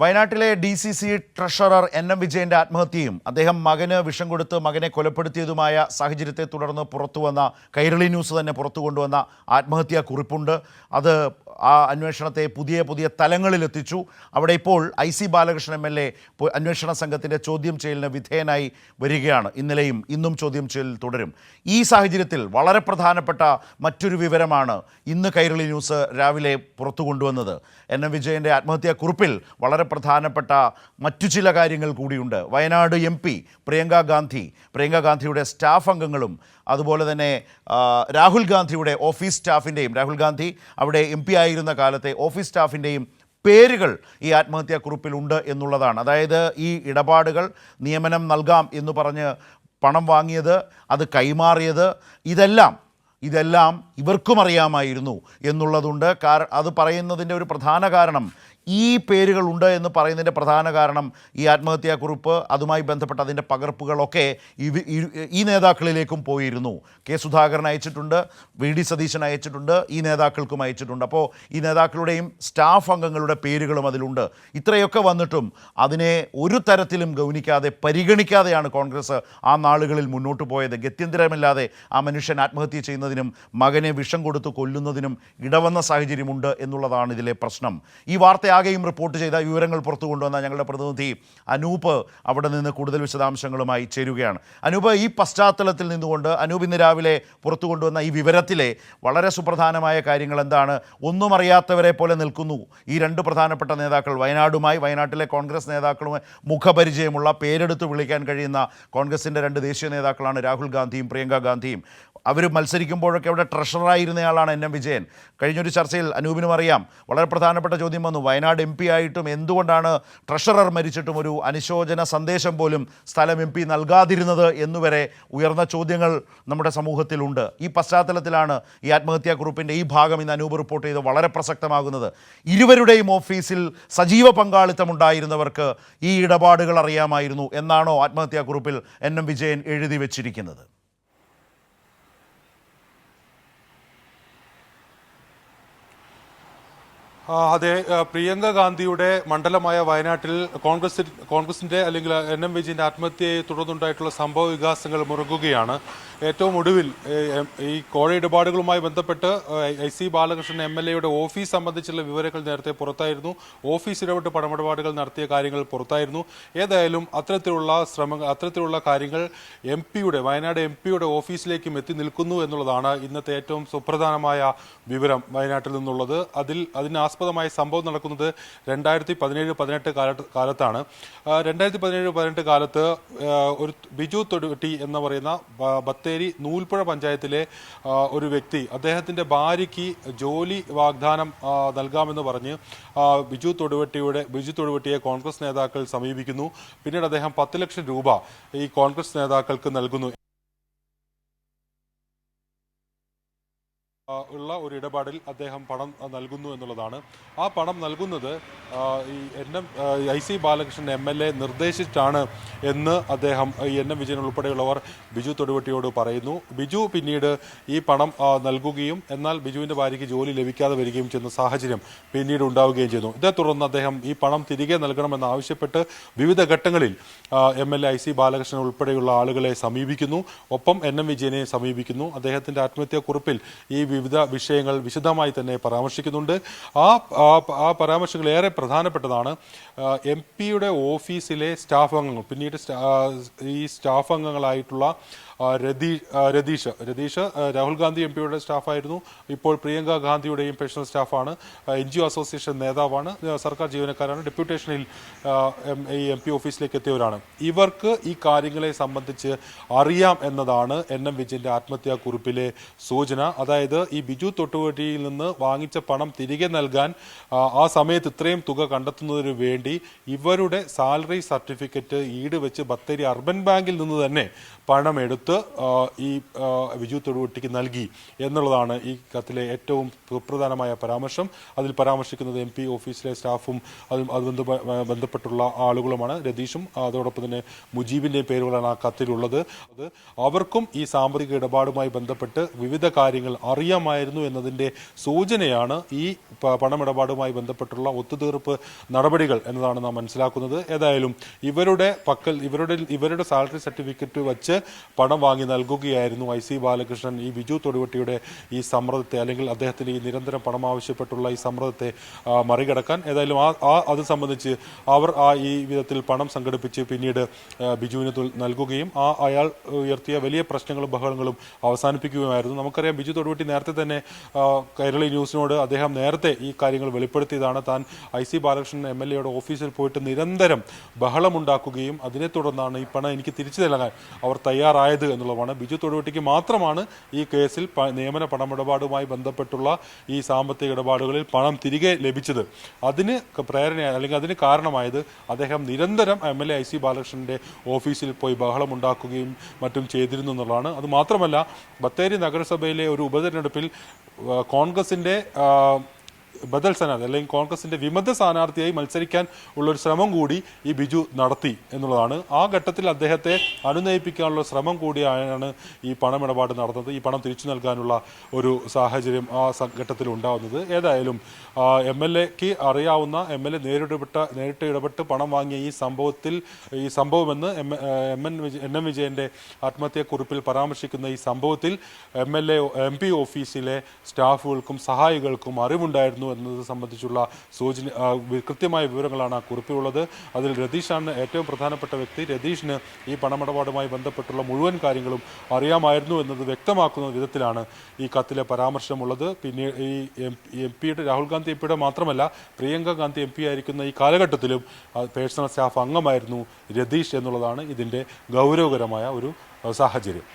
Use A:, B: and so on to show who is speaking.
A: വയനാട്ടിലെ D C C treasurer N M വിജയന്റെ ആത്മഹത്യയും അദ്ദേഹം മകന് വിഷം കൊടുത്ത് മകനെ കൊലപ്പെടുത്തിയതുമായ സാഹചര്യത്തെ തുടർന്ന് പുറത്തു വന്ന കൈരളി ന്യൂസ് തന്നെ പുറത്തു കൊണ്ടുവന്ന ആത്മഹത്യാ കുറിപ്പുണ്ട്. അത് ആ അന്വേഷണത്തെ പുതിയ പുതിയ തലങ്ങളിലെത്തിച്ചു. അവിടെ ഇപ്പോൾ I C Balakrishnan M L A അന്വേഷണ സംഘത്തിന്റെ ചോദ്യം ചെയ്യലിന് വിധേയനായി വരികയാണ്. ഇന്നലെയും ഇന്നും ചോദ്യം ചെയ്യൽ തുടരും. ഈ സാഹചര്യത്തിൽ വളരെ പ്രധാനപ്പെട്ട മറ്റൊരു വിവരമാണ് ഇന്ന് കൈരളി ന്യൂസ് രാവിലെ പുറത്തു കൊണ്ടുവന്നത്. എൻ എം വിജയന്റെ ആത്മഹത്യാ കുറിപ്പിൽ വളരെ പ്രധാനപ്പെട്ട മറ്റു ചില കാര്യങ്ങൾ കൂടിയുണ്ട്. വയനാട് എം പി പ്രിയങ്ക ഗാന്ധി പ്രിയങ്ക ഗാന്ധിയുടെ സ്റ്റാഫ് അംഗങ്ങളും അതുപോലെ തന്നെ രാഹുൽ ഗാന്ധിയുടെ ഓഫീസ് സ്റ്റാഫിന്റെയും രാഹുൽ ഗാന്ധി അവിടെ എം പി ആയിരുന്ന കാലത്തെ ഓഫീസ് സ്റ്റാഫിന്റെയും പേരുകൾ ഈ ആത്മഹത്യാ കുറിപ്പിലുണ്ട് എന്നുള്ളതാണ്. അതായത് ഈ ഇടപാടുകൾ നിയമനം നൽകാം എന്ന് പറഞ്ഞ് പണം വാങ്ങിയത് അത് കൈമാറിയത് ഇതെല്ലാം ഇതെല്ലാം ഇവർക്കും അറിയാമായിരുന്നു എന്നുള്ളതുണ്ട്. കാര അത് പറയുന്നതിന്റെ ഒരു പ്രധാന കാരണം ഈ പേരുകളുണ്ട് എന്ന് പറയുന്നതിന്റെ പ്രധാന കാരണം ഈ ആത്മഹത്യാക്കുറിപ്പ് അതുമായി ബന്ധപ്പെട്ട അതിന്റെ പകർപ്പുകളൊക്കെ ഈ നേതാക്കളിലേക്കും പോയിരുന്നു. കെ സുധാകരൻ അയച്ചിട്ടുണ്ട് വി ഡി സതീശൻ അയച്ചിട്ടുണ്ട് ഈ നേതാക്കൾക്കും അയച്ചിട്ടുണ്ട്. അപ്പോൾ ഈ നേതാക്കളുടെയും സ്റ്റാഫ് അംഗങ്ങളുടെ പേരുകളും അതിലുണ്ട്. ഇത്രയൊക്കെ വന്നിട്ടും അതിനെ ഒരു തരത്തിലും ഗൗനിക്കാതെ പരിഗണിക്കാതെയാണ് കോൺഗ്രസ് ആ നാളുകളിൽ മുന്നോട്ട് പോയത്. ഗത്യന്തരമില്ലാതെ ആ മനുഷ്യൻ ആത്മഹത്യ ചെയ്യുന്നതിനും മകനെ വിഷം കൊടുത്ത് കൊല്ലുന്നതിനും ഇടവന്ന സാഹചര്യമുണ്ട് എന്നുള്ളതാണ് ഇതിലെ പ്രശ്നം. ഈ വാർത്ത ആകെയും റിപ്പോർട്ട് ചെയ്ത വിവരങ്ങൾ പുറത്തു കൊണ്ടുവന്ന ഞങ്ങളുടെ പ്രതിനിധി അനൂപ് അവിടെ നിന്ന് കൂടുതൽ വിശദാംശങ്ങളുമായി ചേരുകയാണ്. അനൂപ് ഈ പശ്ചാത്തലത്തിൽ നിന്നുകൊണ്ട് അനൂപ് ഇന്ന് രാവിലെ പുറത്തു കൊണ്ടുവന്ന ഈ വിവരത്തിലെ വളരെ സുപ്രധാനമായ കാര്യങ്ങൾ എന്താണ്? ഒന്നും അറിയാത്തവരെ പോലെ നിൽക്കുന്നു. ഈ രണ്ട് പ്രധാനപ്പെട്ട നേതാക്കൾ വയനാടുമായി വയനാട്ടിലെ കോൺഗ്രസ് നേതാക്കളുമായി മുഖപരിചയമുള്ള പേരെടുത്ത് വിളിക്കാൻ കഴിയുന്ന കോൺഗ്രസിന്റെ രണ്ട് ദേശീയ നേതാക്കളാണ് രാഹുൽ ഗാന്ധിയും പ്രിയങ്ക ഗാന്ധിയും. അവർ മത്സരിക്കുമ്പോഴൊക്കെ അവിടെ ട്രഷറായിരുന്നയാളാണ് എൻ എം വിജയൻ. കഴിഞ്ഞൊരു ചർച്ചയിൽ അനൂപിനും അറിയാം. വളരെ പ്രധാനപ്പെട്ട ചോദ്യം വന്നു. വയനാട് എം പി ആയിട്ടും എന്തുകൊണ്ടാണ് ട്രഷറർ മരിച്ചിട്ടും ഒരു അനുശോചന സന്ദേശം പോലും സ്ഥലം എം പി നൽകാതിരുന്നത് എന്നുവരെ ഉയർന്ന ചോദ്യങ്ങൾ നമ്മുടെ സമൂഹത്തിലുണ്ട്. ഈ പശ്ചാത്തലത്തിലാണ് ഈ ആത്മഹത്യാക്കുറിപ്പിന്റെ ഈ ഭാഗം ഇന്ന് അനൂപ് റിപ്പോർട്ട് ചെയ്ത് വളരെ പ്രസക്തമാകുന്നത്. ഇരുവരുടെയും ഓഫീസിൽ സജീവ പങ്കാളിത്തമുണ്ടായിരുന്നവർക്ക് ഈ ഇടപാടുകൾ അറിയാമായിരുന്നു എന്നാണോ ആത്മഹത്യാക്കുറിപ്പിൽ എൻ എം വിജയൻ എഴുതി വച്ചിരിക്കുന്നത്.
B: അതെ പ്രിയങ്ക ഗാന്ധിയുടെ മണ്ഡലമായ വയനാട്ടിൽ കോൺഗ്രസ് കോൺഗ്രസിന്റെ അല്ലെങ്കിൽ എൻ എം വിജയന്റെ ആത്മഹത്യയെ തുടർന്നുണ്ടായിട്ടുള്ള സംഭവ വികാസങ്ങൾ മുറുകുകയാണ്. ഏറ്റവും ഒടുവിൽ ഈ കോഴ ഇടപാടുകളുമായി ബന്ധപ്പെട്ട് I C Balakrishnan M L എയുടെ ഓഫീസ് സംബന്ധിച്ചുള്ള വിവരങ്ങൾ നേരത്തെ പുറത്തായിരുന്നു. ഓഫീസ് ഇടപെട്ട് പണമിടപാടുകൾ നടത്തിയ കാര്യങ്ങൾ പുറത്തായിരുന്നു. ഏതായാലും അത്തരത്തിലുള്ള ശ്രമങ്ങൾ അത്തരത്തിലുള്ള കാര്യങ്ങൾ എം പിയുടെ വയനാട് എം പിയുടെ ഓഫീസിലേക്കും എത്തി നിൽക്കുന്നു എന്നുള്ളതാണ് ഇന്നത്തെ ഏറ്റവും സുപ്രധാനമായ വിവരം വയനാട്ടിൽ നിന്നുള്ളത്. അതിൽ അതിന് ആസ്പദമായ സംഭവം നടക്കുന്നത് രണ്ടായിരത്തി പതിനേഴ് പതിനെട്ട് കാലത്ത് കാലത്താണ്. രണ്ടായിരത്തി പതിനേഴ് പതിനെട്ട് കാലത്ത് ഒരു ബിജു തൊടുവെട്ടി എന്ന് പറയുന്ന ബത്തേരി നൂൽപ്പുഴ പഞ്ചായത്തിലെ ഒരു വ്യക്തി അദ്ദേഹത്തിന്റെ ഭാര്യയ്ക്ക് ജോലി വാഗ്ദാനം നൽകാമെന്ന് പറഞ്ഞ് ബിജു തൊടുവെട്ടിയുടെ ബിജു തൊടുവെട്ടിയെ കോൺഗ്രസ് നേതാക്കൾ സമീപിക്കുന്നു. പിന്നീട് അദ്ദേഹം പത്ത് ലക്ഷം രൂപ ഈ കോൺഗ്രസ് നേതാക്കൾക്ക് നൽകുന്നു ഉള്ള ഒരു ഇടപാടിൽ അദ്ദേഹം പണം നൽകുന്നു എന്നുള്ളതാണ്. ആ പണം നൽകുന്നത് ഈ N M I C Balakrishnan M L A നിർദ്ദേശിച്ചാണ് എന്ന് അദ്ദേഹം ഈ എൻ എം വിജയൻ ഉൾപ്പെടെയുള്ളവർ ബിജു തൊടുവട്ടിയോട് പറയുന്നു. ബിജു പിന്നീട് ഈ പണം നൽകുകയും എന്നാൽ ബിജുവിന്റെ ഭാര്യയ്ക്ക് ജോലി ലഭിക്കാതെ വരികയും ചെയ്യുന്ന സാഹചര്യം പിന്നീട് ഉണ്ടാവുകയും ചെയ്യുന്നു. ഇതേ തുടർന്ന് അദ്ദേഹം ഈ പണം തിരികെ നൽകണമെന്ന് ആവശ്യപ്പെട്ട് വിവിധ ഘട്ടങ്ങളിൽ M L A I C Balakrishnan ഉൾപ്പെടെയുള്ള ആളുകളെ സമീപിക്കുന്നു. ഒപ്പം എൻ എം വിജയനെ സമീപിക്കുന്നു. അദ്ദേഹത്തിന്റെ ആത്മഹത്യാക്കുറിപ്പിൽ ഈ വിവിധ വിഷയങ്ങൾ വിശദമായി തന്നെ പരാമർശിക്കുന്നുണ്ട്. ആ ആ- പരാമർശങ്ങൾ ഏറെ പ്രധാനപ്പെട്ടതാണ് എം പിയുടെ ഓഫീസിലെ സ്റ്റാഫ് അംഗങ്ങൾ പിന്നീട് ഈ സ്റ്റാഫ് അംഗങ്ങളായിട്ടുള്ള രതീ രതീഷ് രതീഷ് രാഹുൽ ഗാന്ധി എം പിയുടെ സ്റ്റാഫായിരുന്നു. ഇപ്പോൾ പ്രിയങ്ക ഗാന്ധിയുടെയും പേഴ്സണൽ സ്റ്റാഫാണ്. എൻ ജി ഒ അസോസിയേഷൻ നേതാവാണ്. സർക്കാർ ജീവനക്കാരാണ്. ഡെപ്യൂട്ടേഷനിൽ ഈ എം പി ഓഫീസിലേക്ക് എത്തിയവരാണ്. ഇവർക്ക് ഈ കാര്യങ്ങളെ സംബന്ധിച്ച് അറിയാം എന്നതാണ് എൻ എം വിജയന്റെ ആത്മഹത്യാ കുറിപ്പിലെ സൂചന. അതായത് ഈ ബിജു തൊട്ടുവട്ടിയിൽ നിന്ന് വാങ്ങിച്ച പണം തിരികെ നൽകാൻ ആ, സമയത്ത് ഇത്രയും തുക കണ്ടെത്തുന്നതിന് വേണ്ടി ഇവരുടെ സാലറി സർട്ടിഫിക്കറ്റ് ഈട് വെച്ച് ബത്തേരി അർബൻ ബാങ്കിൽ നിന്ന് തന്നെ പണം എടുത്ത് ഈ ബിജു തൊടുവട്ടിക്ക് നൽകി എന്നുള്ളതാണ് ഈ കത്തിലെ ഏറ്റവും സുപ്രധാനമായ പരാമർശം. അതിൽ പരാമർശിക്കുന്നത് എം പി ഓഫീസിലെ സ്റ്റാഫും അതും അത് ബന്ധപ്പെട്ടുള്ള ആളുകളുമാണ്. രതീഷും അതോടൊപ്പം തന്നെ മുജീബിന്റെ പേരുകളാണ് ആ കത്തിലുള്ളത്. അത് അവർക്കും ഈ സാമ്പത്തിക ഇടപാടുമായി ബന്ധപ്പെട്ട് വിവിധ കാര്യങ്ങൾ അറിയാം. അറിയാമായിരുന്നു എന്നതിന്റെ സൂചനയാണ് ഈ പണമിടപാടുമായി ബന്ധപ്പെട്ടുള്ള ഒത്തുതീർപ്പ് നടപടികൾ എന്നതാണ് നാം മനസ്സിലാക്കുന്നത്. ഏതായാലും ഇവരുടെ പക്കൽ ഇവരുടെ ഇവരുടെ സാലറി സർട്ടിഫിക്കറ്റ് വച്ച് പണം വാങ്ങി നൽകുകയായിരുന്നു ഐ സി ബാലകൃഷ്ണൻ. ഈ ബിജു തൊടുവട്ടിയുടെ ഈ സമ്മർദ്ദത്തെ അല്ലെങ്കിൽ അദ്ദേഹത്തിന്റെ ഈ നിരന്തരം പണം ആവശ്യപ്പെട്ടുള്ള ഈ സമ്മർദ്ദത്തെ മറികടക്കാൻ. ഏതായാലും ആ അത് സംബന്ധിച്ച് അവർ ആ ഈ വിധത്തിൽ പണം സംഘടിപ്പിച്ച് പിന്നീട് ബിജുവിന് നൽകുകയും ആ അയാൾ ഉയർത്തിയ വലിയ പ്രശ്നങ്ങളും ബഹളങ്ങളും അവസാനിപ്പിക്കുകയുമായിരുന്നു. നമുക്കറിയാം ബിജു തൊടുവട്ടി നേരത്തെ തന്നെ കേരളി ന്യൂസിനോട് അദ്ദേഹം നേരത്തെ ഈ കാര്യങ്ങൾ വെളിപ്പെടുത്തിയതാണ്. താൻ I C Balakrishnan M L എയുടെ ഓഫീസിൽ പോയിട്ട് നിരന്തരം ബഹളമുണ്ടാക്കുകയും അതിനെ തുടർന്നാണ് ഈ പണം എനിക്ക് തിരിച്ചു നൽകാൻ അവർ തയ്യാറായത് എന്നുള്ളതാണ്. ബിജു തൊടുവട്ടിക്ക് മാത്രമാണ് ഈ കേസിൽ നിയമന പണമിടപാടുമായി ബന്ധപ്പെട്ടുള്ള ഈ സാമ്പത്തിക ഇടപാടുകളിൽ പണം തിരികെ ലഭിച്ചത്. അതിന് പ്രേരണ അല്ലെങ്കിൽ അതിന് കാരണമായത് അദ്ദേഹം നിരന്തരം M L A I C ബാലകൃഷ്ണന്റെ ഓഫീസിൽ പോയി ബഹളമുണ്ടാക്കുകയും മറ്റും ചെയ്തിരുന്നു എന്നുള്ളതാണ്. അതുമാത്രമല്ല ബത്തേരി നഗരസഭയിലെ ഒരു ഉപതെരഞ്ഞെടുപ്പിൽ കോൺഗ്രസിന്റെ ആ, ബദൽ സ്ഥാനാർത്ഥി അല്ലെങ്കിൽ കോൺഗ്രസിന്റെ വിമത സ്ഥാനാർത്ഥിയായി മത്സരിക്കാൻ ഉള്ള ഒരു ശ്രമം കൂടി ഈ ബിജു നടത്തി എന്നുള്ളതാണ്. ആ ഘട്ടത്തിൽ അദ്ദേഹത്തെ അനുനയിപ്പിക്കാനുള്ള ശ്രമം കൂടിയാണ് ഈ പണമിടപാട് നടന്നത് ഈ പണം തിരിച്ചു നൽകാനുള്ള ഒരു സാഹചര്യം ആ ഘട്ടത്തിൽ ഉണ്ടാവുന്നത്. ഏതായാലും എം എൽ എക്ക് അറിയാവുന്ന എം എൽ എ നേരിടപെട്ട നേരിട്ട് ഇടപെട്ട് പണം വാങ്ങിയ ഈ സംഭവത്തിൽ ഈ സംഭവമെന്ന് M M N N M വിജയന്റെ ആത്മഹത്യക്കുറിപ്പിൽ പരാമർശിക്കുന്ന ഈ സംഭവത്തിൽ M L A M P ഓഫീസിലെ സ്റ്റാഫുകൾക്കും സഹായികൾക്കും അറിവുണ്ടായിരുന്നു. എന്നത് സംബന്ധിച്ചുള്ള സൂചന കൃത്യമായ വിവരങ്ങളാണ് ആ കുറിപ്പിലുള്ളത് അതിൽ രതീഷാണ് ഏറ്റവും പ്രധാനപ്പെട്ട വ്യക്തി. രതീഷിന് ഈ പണമിടപാടുമായി ബന്ധപ്പെട്ടുള്ള മുഴുവൻ കാര്യങ്ങളും അറിയാമായിരുന്നു എന്നത് വ്യക്തമാക്കുന്ന വിധത്തിലാണ് ഈ കത്തിലെ പരാമർശമുള്ളത്. പിന്നെ ഈ എം പിയുടെ രാഹുൽ ഗാന്ധി എം പിയുടെ മാത്രമല്ല പ്രിയങ്ക ഗാന്ധി എം പി ആയിരിക്കുന്ന ഈ കാലഘട്ടത്തിലും പേഴ്സണൽ സ്റ്റാഫ് അംഗമായിരുന്നു രതീഷ് എന്നുള്ളതാണ് ഇതിന്റെ ഗൗരവകരമായ ഒരു സാഹചര്യം.